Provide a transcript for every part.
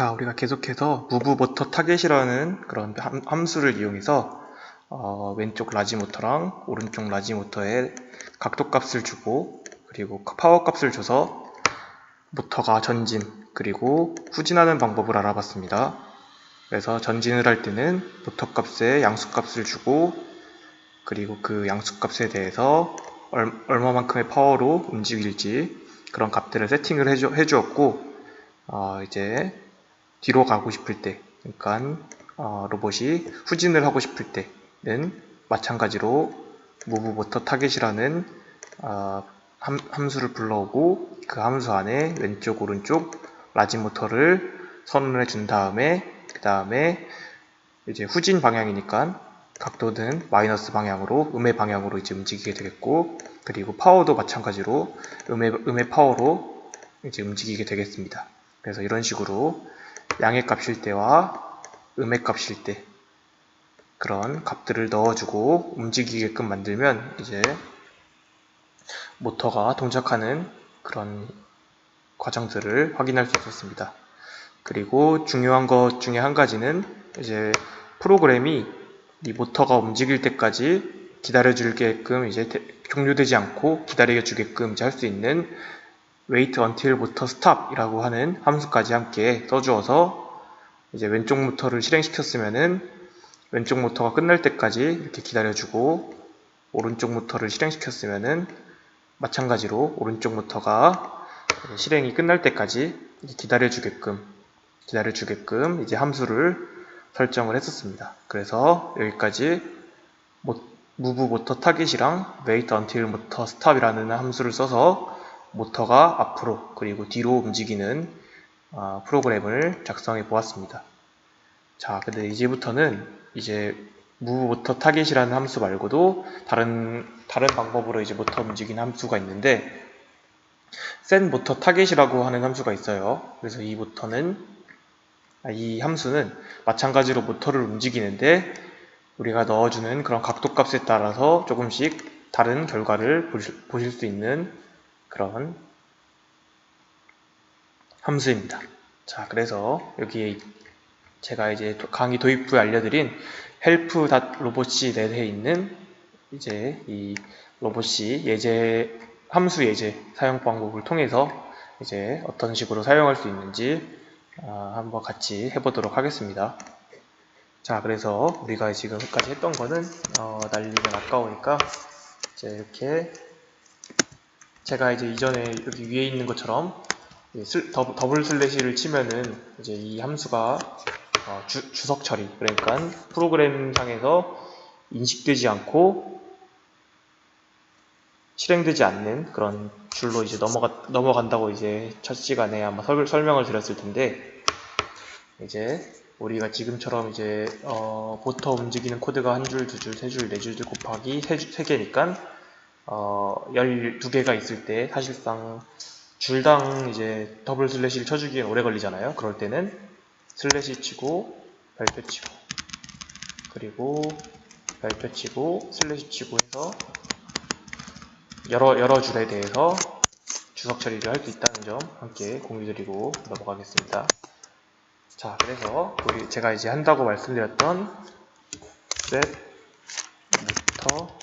자, 우리가 계속해서 무브 모터 타겟이라는 그런 함, 함수를 이용해서 어, 왼쪽 라지 모터랑 오른쪽 라지 모터에 각도 값을 주고 그리고 파워 값을 줘서 모터가 전진 그리고 후진하는 방법을 알아봤습니다. 그래서 전진을 할 때는 모터 값에 양수 값을 주고 그리고 그 양수 값에 대해서 얼, 얼마만큼의 파워로 움직일지 그런 값들을 세팅을 해주, 해주었고 어, 이제 뒤로 가고 싶을 때, 그러니까 어, 로봇이 후진을 하고 싶을 때는 마찬가지로 무브 모터 타겟이라는 어, 함, 함수를 불러오고 그 함수 안에 왼쪽 오른쪽 라지 모터를 선언해 준 다음에 그 다음에 이제 후진 방향이니까 각도는 마이너스 방향으로 음의 방향으로 이제 움직이게 되겠고 그리고 파워도 마찬가지로 음의 음의 파워로 이제 움직이게 되겠습니다. 그래서 이런 식으로 양의 값일 때와 음의 값일 때 그런 값들을 넣어주고 움직이게끔 만들면 이제 모터가 동작하는 그런 과정들을 확인할 수 있었습니다. 그리고 중요한 것 중에 한 가지는 이제 프로그램이 이 모터가 움직일 때까지 기다려 주게끔 이제 대- 종료되지 않고 기다려 주게끔 할 수 있는 wait until motor stop이라고 하는 함수까지 함께 써주어서 이제 왼쪽 모터를 실행시켰으면은 왼쪽 모터가 끝날 때까지 이렇게 기다려주고 오른쪽 모터를 실행시켰으면은 마찬가지로 오른쪽 모터가 실행이 끝날 때까지 기다려주게끔 기다려주게끔 이제 함수를 설정을 했었습니다. 그래서 여기까지 모- 무브 모터 타겟이랑 wait until motor stop이라는 함수를 써서 모터가 앞으로 그리고 뒤로 움직이는 아, 프로그램을 작성해 보았습니다. 자, 근데 이제부터는 이제 무브 모터 타겟이라는 함수 말고도 다른 다른 방법으로 이제 모터 움직이는 함수가 있는데 set 모터 타겟이라고 하는 함수가 있어요. 그래서 이 모터는 아, 이 함수는 마찬가지로 모터를 움직이는데 우리가 넣어주는 그런 각도 값에 따라서 조금씩 다른 결과를 보실, 보실 수 있는 그런 함수입니다. 자, 그래서 여기에 제가 이제 도- 강의 도입 후에 알려드린 help.robot이 내에 있는 이제 이 로봇이 예제 함수 예제 사용 방법을 통해서 이제 어떤 식으로 사용할 수 있는지 아, 한번 같이 해보도록 하겠습니다. 자, 그래서 우리가 지금까지 했던 거는 어, 날리면 아까우니까 이제 이렇게 제가 이제 이전에 여기 위에 있는 것처럼 이 슬- 더- 더블 슬래시를 치면은 이제 이 함수가 어, 주, 주석 처리 그러니까 프로그램 상에서 인식되지 않고 실행되지 않는 그런 줄로 이제 넘어가, 넘어간다고 이제 첫 시간에 아마 설, 설명을 드렸을 텐데 이제 우리가 지금처럼 이제 어, 모터 움직이는 코드가 한 줄, 두 줄, 세 줄, 네줄 곱하기 세, 주- 세 개니까 어, 12개가 있을 때 사실상 줄당 이제 더블 슬래시를 쳐주기엔 오래 걸리잖아요. 그럴 때는 슬래시 치고 별표 치고 그리고 별표 치고 슬래시 치고 해서 여러 여러 줄에 대해서 주석 처리를 할 수 있다는 점 함께 공유드리고 넘어가겠습니다. 자, 그래서 우리 제가 이제 한다고 말씀드렸던 set 부터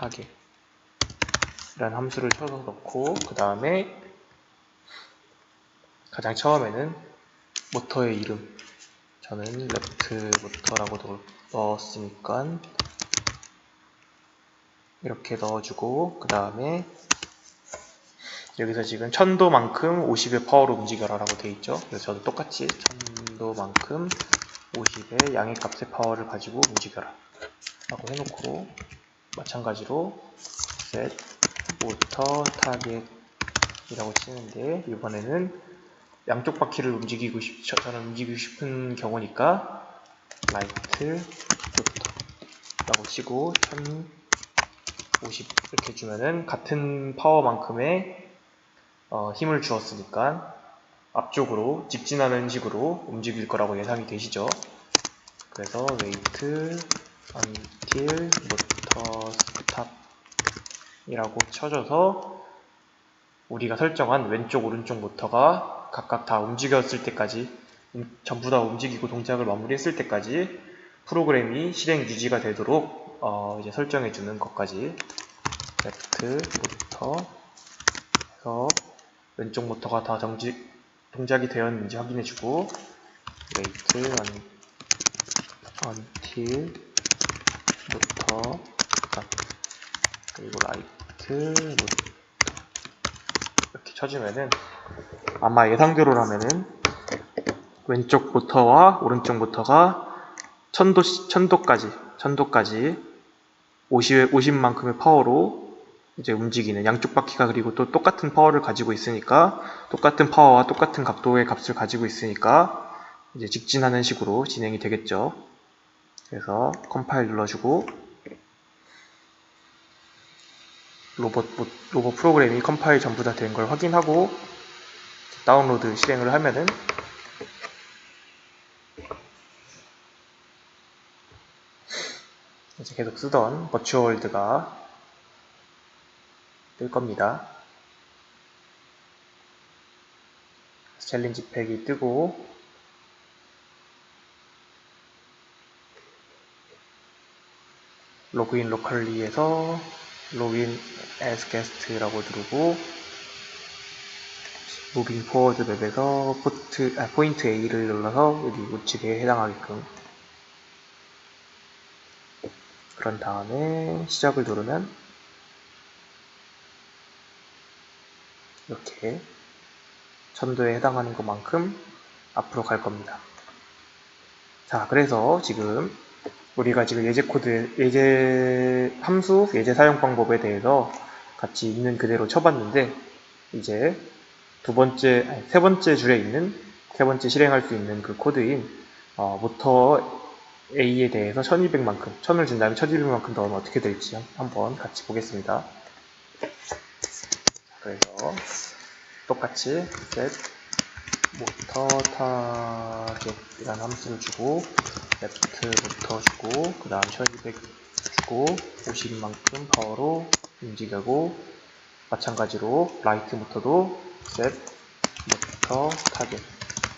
타겟 이라는 함수를 쳐서 넣고 그 다음에 가장 처음에는 모터의 이름. 저는 레프트 모터라고 넣- 넣었으니까 이렇게 넣어주고 그 다음에 여기서 지금 천도만큼 50의 파워로 움직여라 라고 되어 있죠? 그래서 저도 똑같이 천도만큼 50의 양의 값의 파워를 가지고 움직여라 라고 해놓고 마찬가지로 set 모터 타겟이라고 치는데 이번에는 양쪽 바퀴를 움직이고 싶 저는 움직이고 싶은 경우니까 라이트 모터라고 치고 1050 이렇게 주면은 같은 파워만큼의 어, 힘을 주었으니까 앞쪽으로 직진하는 식으로 움직일 거라고 예상이 되시죠? 그래서 wait until motor stop 이라고 쳐줘서 우리가 설정한 왼쪽 오른쪽 모터가 각각 다 움직였을 때까지 음, 전부 다 움직이고 동작을 마무리했을 때까지 프로그램이 실행 유지가 되도록 어, 이제 설정해 주는 것까지. 레프트 모터 해서 왼쪽 모터가 다 정지 동작이 되었는지 확인해 주고 wait until 모터 stop. 그리고 라이트 모터 이렇게 쳐주면은 아마 예상대로라면은 왼쪽 모터와 오른쪽 모터가 천도 천도까지 천도까지 50 50만큼의 파워로 이제 움직이는 양쪽 바퀴가 그리고 또 똑같은 파워를 가지고 있으니까 똑같은 파워와 똑같은 각도의 값을 가지고 있으니까 이제 직진하는 식으로 진행이 되겠죠. 그래서 컴파일 눌러주고 로봇 모- 로봇 프로그램이 컴파일 전부 다 된 걸 확인하고 다운로드 실행을 하면은 이제 계속 쓰던 버추어월드가 뜰 겁니다. 챌린지 팩이 뜨고 로그인 로컬리에서 로그인 as guest라고 누르고 무빙 포워드 맵에서 포트, 아, 포인트 A를 눌러서 여기 우측에 해당하게끔 그런 다음에 시작을 누르면 이렇게 천도에 해당하는 것만큼 앞으로 갈 겁니다. 자, 그래서 지금 우리가 지금 예제 코드, 예제 함수, 예제 사용 방법에 대해서 같이 있는 그대로 쳐봤는데 이제 두 번째, 아니, 세 번째 줄에 있는 세 번째 실행할 수 있는 그 코드인 어, 모터 A에 대해서 1200만큼, 1000을 준 다음에 1200만큼 넣으면 어떻게 될지 한번 같이 보겠습니다. 그래서 똑같이 set 모터 타겟이라는 함수를 주고 레프트부터 주고 그 다음 1200 주고 50만큼 파워로 움직이고 마찬가지로 라이트 모터도 set 모터 타겟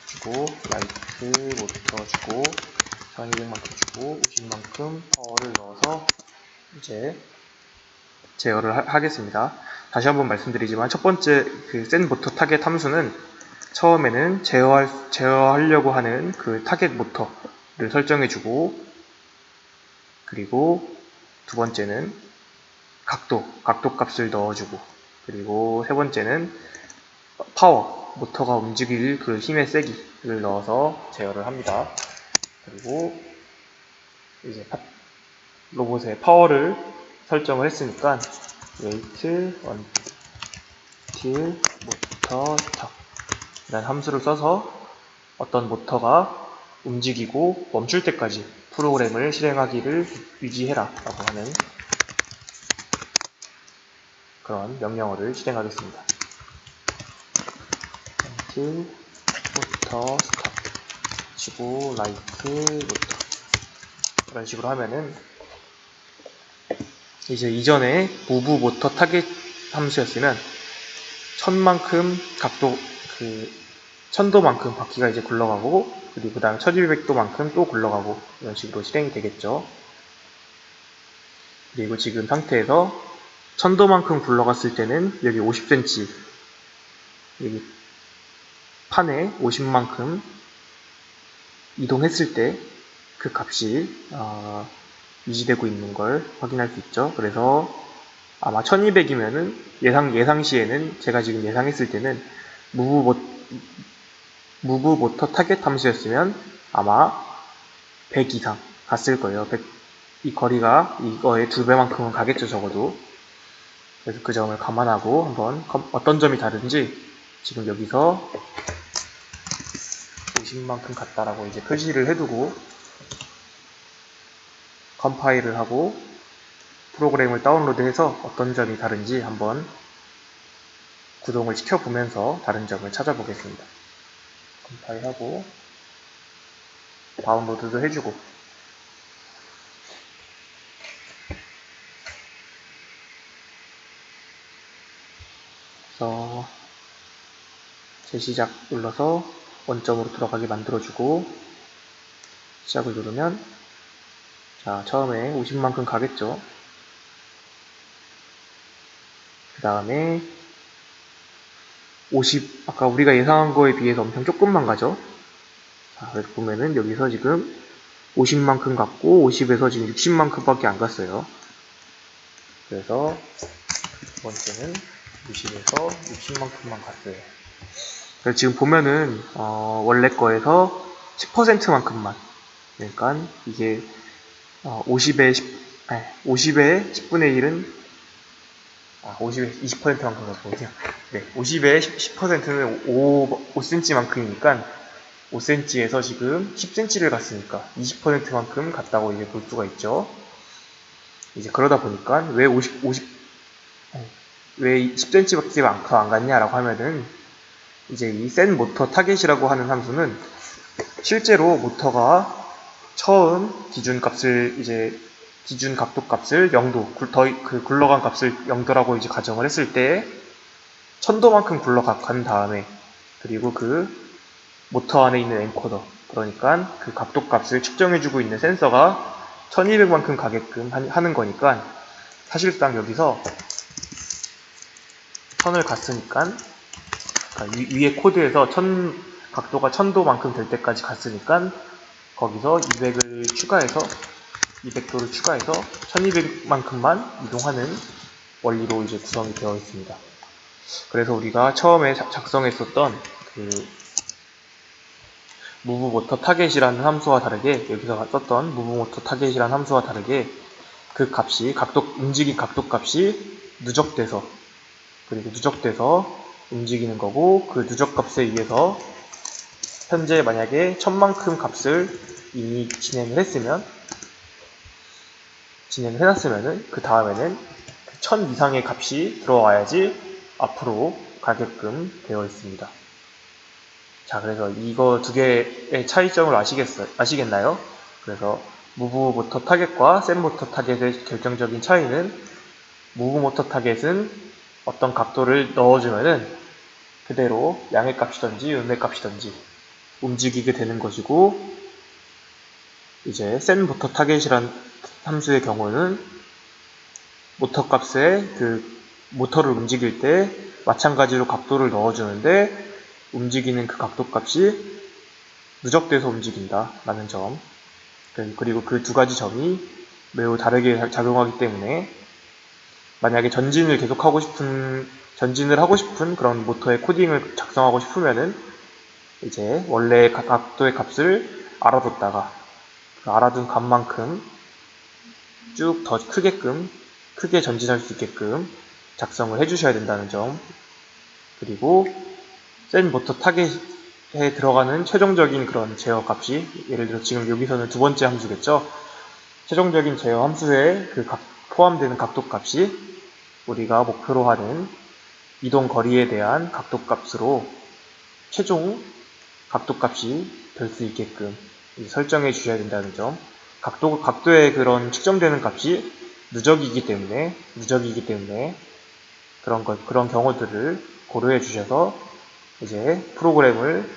주고 라이트 모터 주고 1200만큼 주고 50만큼 파워를 넣어서 이제 제어를 하, 하겠습니다. 다시 한번 말씀드리지만 첫 번째 그센 모터 타겟 함수는 처음에는 제어할, 제어하려고 하는 그 타겟 모터 를 설정해 주고 그리고 두 번째는 각도, 각도 값을 넣어주고 그리고 세 번째는 파워, 모터가 움직일 그 힘의 세기를 넣어서 제어를 합니다. 그리고 이제 파- 로봇의 파워를 설정을 했으니까 wait until motor stop 이라는 함수를 써서 어떤 모터가 움직이고 멈출 때까지 프로그램을 실행하기를 유지해라 라고 하는 그런 명령어를 실행하겠습니다. until motor stop 치고 모터 이런 식으로 하면은 이제 이전에 무브 모터 타겟 함수였으면 천만큼 각도 그 천도만큼 바퀴가 이제 굴러가고 그리고 그 다음 1200도만큼 또 굴러가고 이런 식으로 실행이 되겠죠. 그리고 지금 상태에서 천도만큼 굴러갔을 때는 여기 50cm 여기 판에 50만큼 이동했을 때 그 값이 어, 유지되고 있는 걸 확인할 수 있죠. 그래서 아마 1200이면은 예상, 예상 시에는 제가 지금 예상했을 때는 무브 모, 무브 모터 타겟 함수였으면 아마 100 이상 갔을 거예요. 100, 이 거리가 이거의 두 배만큼은 가겠죠, 적어도. 그래서 그 점을 감안하고 한번 컴- 어떤 점이 다른지 지금 여기서 50만큼 갔다라고 이제 표시를 해두고 컴파일을 하고 프로그램을 다운로드해서 어떤 점이 다른지 한번 구동을 시켜보면서 다른 점을 찾아보겠습니다. 컴파일하고 다운로드도 해주고 그래서 재시작 눌러서 원점으로 들어가게 만들어주고 시작을 누르면 자 처음에 50만큼 가겠죠. 그 다음에 50 아까 우리가 예상한 거에 비해서 엄청 조금만 가죠. 자, 그래서 보면은 여기서 지금 50만큼 갔고 50에서 지금 60만큼밖에 안 갔어요. 그래서 두 번째는 60에서 60만큼만 갔어요. 그래서 지금 보면은 어, 원래 거에서 10%만큼만 그러니까 이게 어, 50에 10, 아니, 50에 10분의 1은 아, 50에 20%만큼 갔거든요. 네, 50에 10, 10%는 5, 5cm만큼이니까 5cm에서 지금 10cm를 갔으니까 20%만큼 갔다고 이제 볼 수가 있죠. 이제 그러다 보니까 왜 50, 50, 어, 왜 10cm밖에 안, 안 갔냐라고 하면은 이제 이 센 모터 타겟이라고 하는 함수는 실제로 모터가 처음 기준 값을 이제 기준 각도 값을 0도, 더그 굴러간 값을 0도라고 이제 가정을 했을 때 1000도만큼 굴러간 다음에 그리고 그 모터 안에 있는 엔코더 그러니까 그 각도 값을 측정해주고 있는 센서가 1200만큼 가게끔 하는 거니까 사실상 여기서 선을 갔으니까 그러니까 위 에 코드에서 1000 각도가 1000도만큼 될 때까지 갔으니까 거기서 200을 추가해서 200도를 추가해서 1200만큼만 이동하는 원리로 이제 구성이 되어 있습니다. 그래서 우리가 처음에 작성했었던 그 무브 모터 타겟이라는 함수와 다르게 여기서 썼던 무브 모터 타겟이라는 함수와 다르게 그 값이 각도 움직인 각도 값이 누적돼서 그리고 누적돼서 움직이는 거고 그 누적 값에 의해서 현재 만약에 천만큼 값을 이미 진행을 했으면 진행을 해놨으면은 그 다음에는 천 이상의 값이 들어와야지 앞으로 가게끔 되어 있습니다. 자, 그래서 이거 두 개의 차이점을 아시겠어요? 아시겠나요? 그래서 무브 모터 타겟과 센 모터 타겟의 결정적인 차이는 무브 모터 타겟은 어떤 각도를 넣어주면은 그대로 양의 값이든지 음의 값이든지 움직이게 되는 것이고 이제 센 모터 타겟이란 함수의 경우는 모터 값에 그 모터를 움직일 때 마찬가지로 각도를 넣어주는데 움직이는 그 각도 값이 누적돼서 움직인다 라는 점. 그리고 그 두 가지 점이 매우 다르게 작용하기 때문에 만약에 전진을 계속하고 싶은 전진을 하고 싶은 그런 모터의 코딩을 작성하고 싶으면은 이제 원래 각도의 값을 알아뒀다가 그 알아둔 값만큼 쭉 더 크게끔 크게 전진할 수 있게끔 작성을 해주셔야 된다는 점 그리고 센 모터 타겟에 들어가는 최종적인 그런 제어 값이 예를 들어 지금 여기서는 두 번째 함수겠죠. 최종적인 제어 함수에 그 각, 포함되는 각도 값이 우리가 목표로 하는 이동 거리에 대한 각도 값으로 최종 각도 값이 될 수 있게끔 설정해 주셔야 된다는 점. 각도, 각도의 그런 측정되는 값이 누적이기 때문에, 누적이기 때문에 그런 것, 그런 경우들을 고려해 주셔서 이제 프로그램을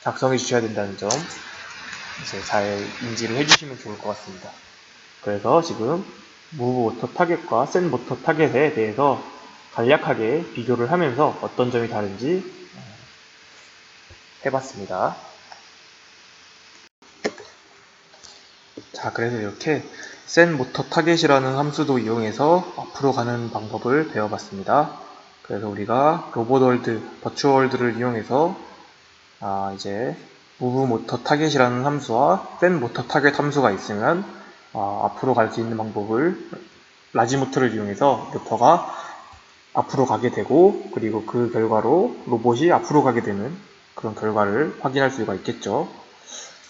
작성해 주셔야 된다는 점 이제 잘 인지를 해주시면 좋을 것 같습니다. 그래서 지금 무브 모터 타겟과 센 모터 타겟에 대해서 간략하게 비교를 하면서 어떤 점이 다른지 어, 해봤습니다. 자, 그래서 이렇게 센 모터 타겟이라는 함수도 이용해서 앞으로 가는 방법을 배워봤습니다. 그래서 우리가 로봇월드, 버추얼월드를 이용해서 아 이제 무브 모터 타겟이라는 함수와 센 모터 타겟 함수가 있으면 아, 앞으로 갈 수 있는 방법을 라지 모터를 이용해서 모터가 앞으로 가게 되고 그리고 그 결과로 로봇이 앞으로 가게 되는 그런 결과를 확인할 수가 있겠죠.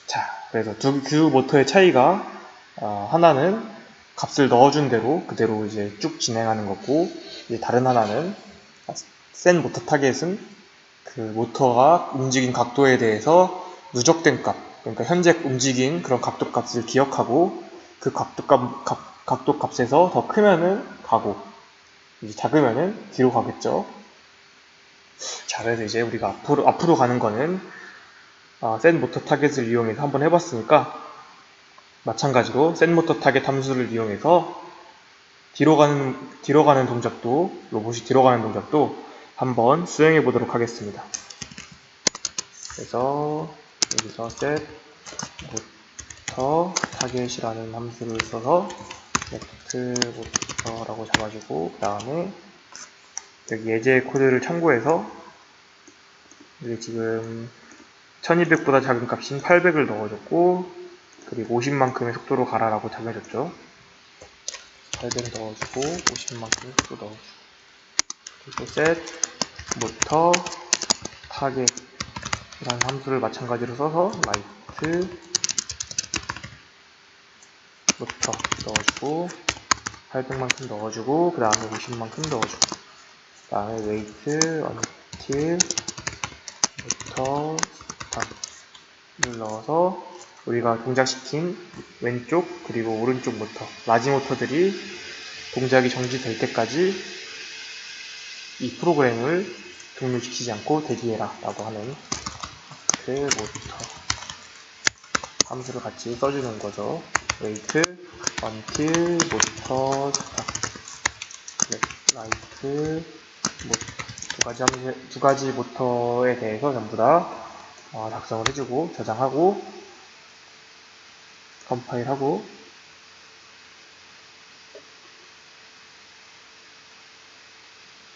자, 그래서 두, 두 모터의 차이가 어, 하나는 값을 넣어준 대로 그대로 이제 쭉 진행하는 거고 이제 다른 하나는 센 모터 타겟은 그 모터가 움직인 각도에 대해서 누적된 값, 그러니까 현재 움직인 그런 각도 값을 기억하고 그 각도 값, 각, 각도 값에서 더 크면은 가고 이제 작으면은 뒤로 가겠죠. 자, 그래서 이제 우리가 앞으로, 앞으로 가는 거는, 아, 센 모터 타겟을 이용해서 한번 해봤으니까, 마찬가지로 센 모터 타겟 함수를 이용해서 뒤로 가는, 뒤로 가는 동작도, 로봇이 뒤로 가는 동작도 한번 수행해 보도록 하겠습니다. 그래서 여기서 set 모터 타겟이라는 함수를 써서 left 모터라고 잡아주고 그 다음에 여기 예제 코드를 참고해서 여기 지금 1200보다 작은 값인 800을 넣어줬고 그리고 50만큼의 속도로 가라라고 잡아줬죠. 800 넣어주고 50만큼의 속도 넣어주고. 그리고 set 모터 타겟 이라는 함수를 마찬가지로 써서 라이트 부터 넣어주고 800만큼 넣어주고 그 다음에 50만큼 넣어주고. 그 다음에 웨이트 until 부터 스탑을 넣어서 우리가 동작시킨 왼쪽 그리고 오른쪽 모터 라지 모터들이 동작이 정지될 때까지 이 프로그램을 종료시키지 않고 대기해라 라고 하는 그 모터 함수를 같이 써주는 거죠. wait until 모터 스탑 라이트 두 가지 함수, 두 가지 모터에 대해서 전부 다 어, 작성을 해주고 저장하고 컴파일하고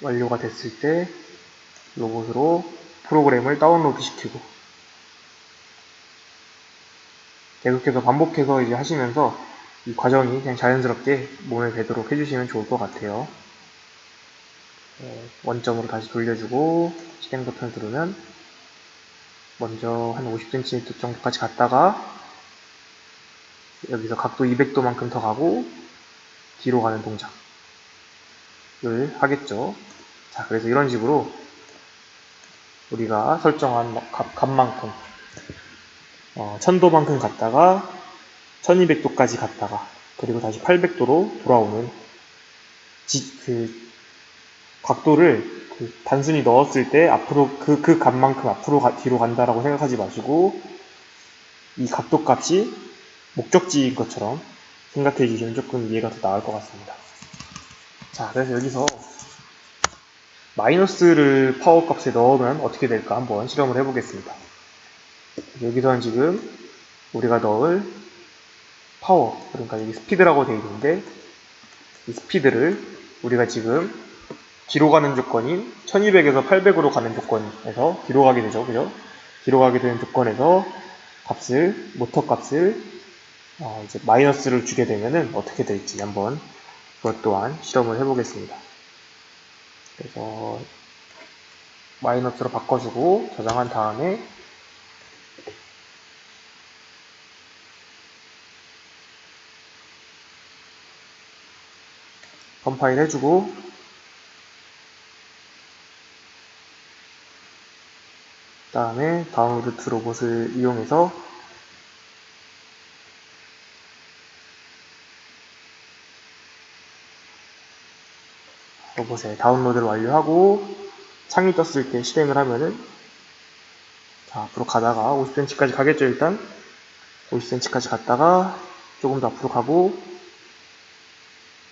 완료가 됐을 때 로봇으로 프로그램을 다운로드 시키고 계속해서 반복해서 이제 하시면서 이 과정이 그냥 자연스럽게 몸에 배도록 해주시면 좋을 것 같아요. 어, 원점으로 다시 돌려주고 실행 버튼을 누르면 먼저 한 50cm 정도까지 갔다가 여기서 각도 200도만큼 더 가고 뒤로 가는 동작을 하겠죠. 자, 그래서 이런 식으로 우리가 설정한 값, 값만큼 어, 1000도만큼 갔다가 1200도까지 갔다가 그리고 다시 800도로 돌아오는 지, 그 각도를 그 단순히 넣었을 때 앞으로 그, 그 값만큼 앞으로 가, 뒤로 간다라고 생각하지 마시고 이 각도 값이 목적지인 것처럼 생각해 주시면 조금 이해가 더 나을 것 같습니다. 자, 그래서 여기서 마이너스를 파워 값에 넣으면 어떻게 될까 한번 실험을 해보겠습니다. 여기서는 지금 우리가 넣을 파워, 그러니까 여기 스피드라고 되어 있는데 이 스피드를 우리가 지금 뒤로 가는 조건인 1200에서 800으로 가는 조건에서 뒤로 가게 되죠. 그죠? 뒤로 가게 되는 조건에서 값을, 모터 값을 어, 이제 마이너스를 주게 되면은 어떻게 될지 한번 그것 또한 실험을 해보겠습니다. 그래서 마이너스로 바꿔주고 저장한 다음에 컴파일 해주고 다음에 다운로드 로봇을 이용해서 로봇에 다운로드를 완료하고 창이 떴을 때 실행을 하면은 자, 앞으로 가다가 50cm까지 가겠죠 일단? 50cm까지 갔다가 조금 더 앞으로 가고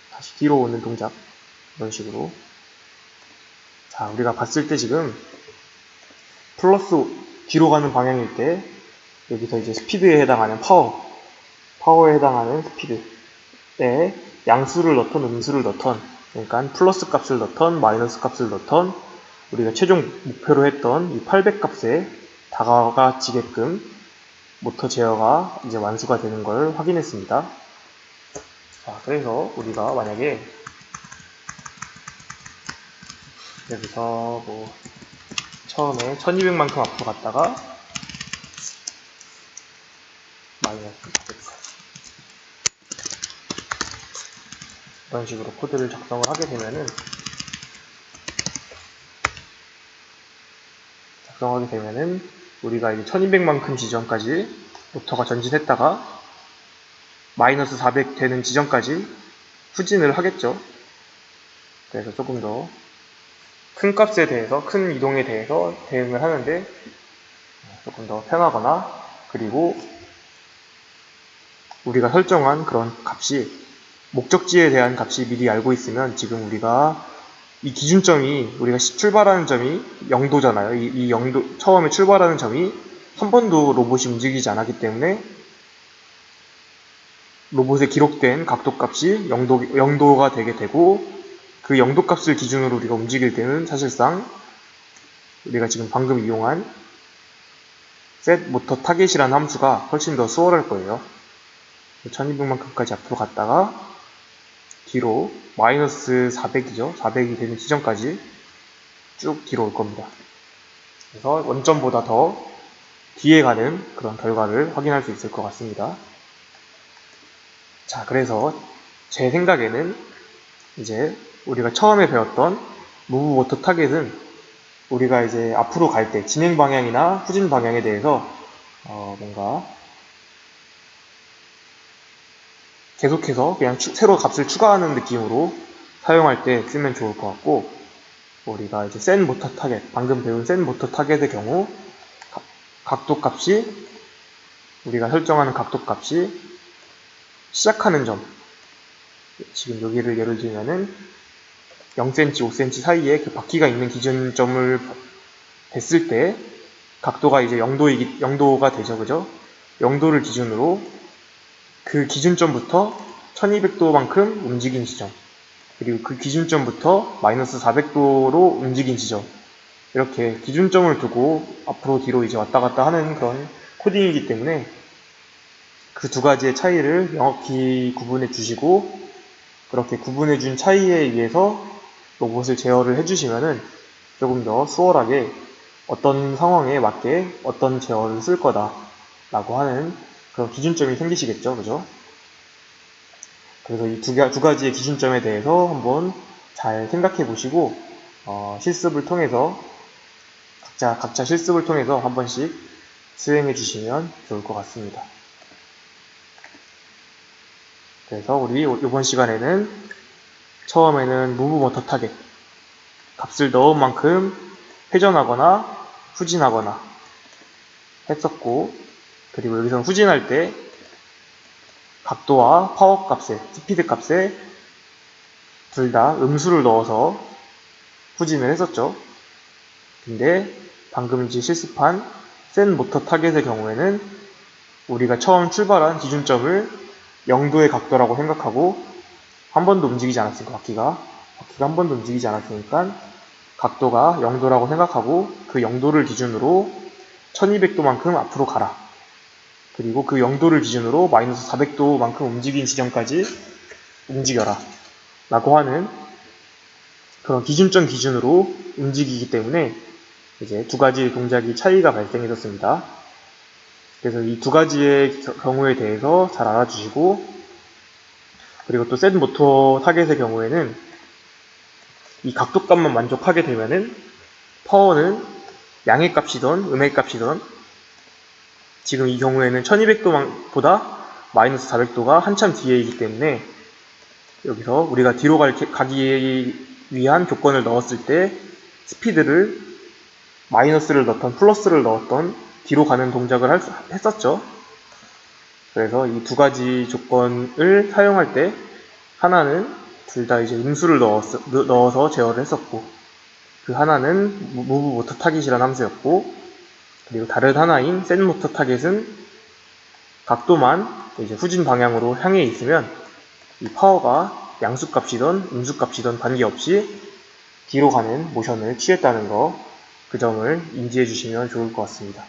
다시 뒤로 오는 동작 이런 식으로. 자 우리가 봤을 때 지금 플러스 뒤로 가는 방향일 때 여기서 이제 스피드에 해당하는 파워 파워에 해당하는 스피드에 양수를 넣던 음수를 넣던 그러니까 플러스 값을 넣던 마이너스 값을 넣던 우리가 최종 목표로 했던 이 800 값에 다가가지게끔 모터 제어가 이제 완수가 되는 걸 확인했습니다. 자, 그래서 우리가 만약에 여기서 뭐 처음에 1200만큼 앞으로 갔다가 마이너스 400까지 이런 식으로 코드를 작성을 하게 되면은 작성하게 되면은 우리가 이제 1200만큼 지점까지 모터가 전진했다가 마이너스 400 되는 지점까지 후진을 하겠죠. 그래서 조금 더 큰 값에 대해서, 큰 이동에 대해서 대응을 하는데 조금 더 편하거나, 그리고 우리가 설정한 그런 값이 목적지에 대한 값이 미리 알고 있으면 지금 우리가 이 기준점이 우리가 시- 출발하는 점이 0도잖아요. 이, 이 0도 처음에 출발하는 점이 한 번도 로봇이 움직이지 않았기 때문에 로봇에 기록된 각도 값이 0도, 0도가 되게 되고 그 0도 값을 기준으로 우리가 움직일 때는 사실상 우리가 지금 방금 이용한 set 모터 타겟이라는 함수가 훨씬 더 수월할 거예요. 1200만큼까지 앞으로 갔다가 뒤로 마이너스 400이죠. 400이 되는 지점까지 쭉 뒤로 올 겁니다. 그래서 원점보다 더 뒤에 가는 그런 결과를 확인할 수 있을 것 같습니다. 자, 그래서 제 생각에는 이제 우리가 처음에 배웠던 무브 워터 타겟은 우리가 이제 앞으로 갈 때 진행 방향이나 후진 방향에 대해서 어, 뭔가 계속해서 그냥 추- 새로 값을 추가하는 느낌으로 사용할 때 쓰면 좋을 것 같고 우리가 이제 센 모터 타겟 방금 배운 센 모터 타겟의 경우 가- 각도 값이 우리가 설정하는 각도 값이 시작하는 점. 지금 여기를 예를 들면은 0cm, 5cm 사이에 그 바퀴가 있는 기준점을 댔을 때 각도가 이제 0도이기, 0도가 되죠, 그죠? 0도를 기준으로 그 기준점부터 1200도만큼 움직인 지점 그리고 그 기준점부터 마이너스 400도로 움직인 지점 이렇게 기준점을 두고 앞으로 뒤로 이제 왔다 갔다 하는 그런 코딩이기 때문에 그 두 가지의 차이를 명확히 구분해 주시고 그렇게 구분해 준 차이에 의해서 로봇을 제어를 해 주시면은 조금 더 수월하게 어떤 상황에 맞게 어떤 제어를 쓸 거다 라고 하는 그런 기준점이 생기시겠죠 그죠 그래서 이 두 두 가지의 기준점에 대해서 한번 잘 생각해 보시고 어, 실습을 통해서 각자 각자 실습을 통해서 한 번씩 수행해 주시면 좋을 것 같습니다. 그래서 우리 이번 시간에는 처음에는 무브 모터 타겟 값을 넣은 만큼 회전하거나 후진하거나 했었고 그리고 여기서는 후진할 때 각도와 파워 값에 스피드 값에 둘 다 음수를 넣어서 후진을 했었죠. 근데 방금 실습한 센 모터 타겟의 경우에는 우리가 처음 출발한 기준점을 0도의 각도라고 생각하고 한 번도 움직이지 않았으니까 바퀴가 바퀴가 한 번도 움직이지 않았으니까 각도가 0도라고 생각하고 그 0도를 기준으로 1200도만큼 앞으로 가라. 그리고 그 0도를 기준으로 마이너스 400도만큼 움직인 지점까지 움직여라. 라고 하는 그런 기준점 기준으로 움직이기 때문에 이제 두 가지 동작이 차이가 발생했었습니다. 그래서 이 두 가지의 겨- 경우에 대해서 잘 알아주시고 그리고 또 셋 모터 타겟의 경우에는 이 각도값만 만족하게 되면은 파워는 양의 값이던 음의 값이던 지금 이 경우에는 1200도보다 마이너스 400도가 한참 뒤에이기 때문에 여기서 우리가 뒤로 갈- 가기 위한 조건을 넣었을 때 스피드를 마이너스를 넣던 플러스를 넣었던 뒤로 가는 동작을 했었죠. 그래서 이 두 가지 조건을 사용할 때 하나는 둘 다 이제 음수를 넣었, 넣어서 제어를 했었고 그 하나는 무브 모터 타깃이라는 함수였고 그리고 다른 하나인 센 모터 타겟은 각도만 이제 후진 방향으로 향해 있으면 이 파워가 양수값이든 음수값이든 관계없이 뒤로 가는 모션을 취했다는 거 그 점을 인지해 주시면 좋을 것 같습니다.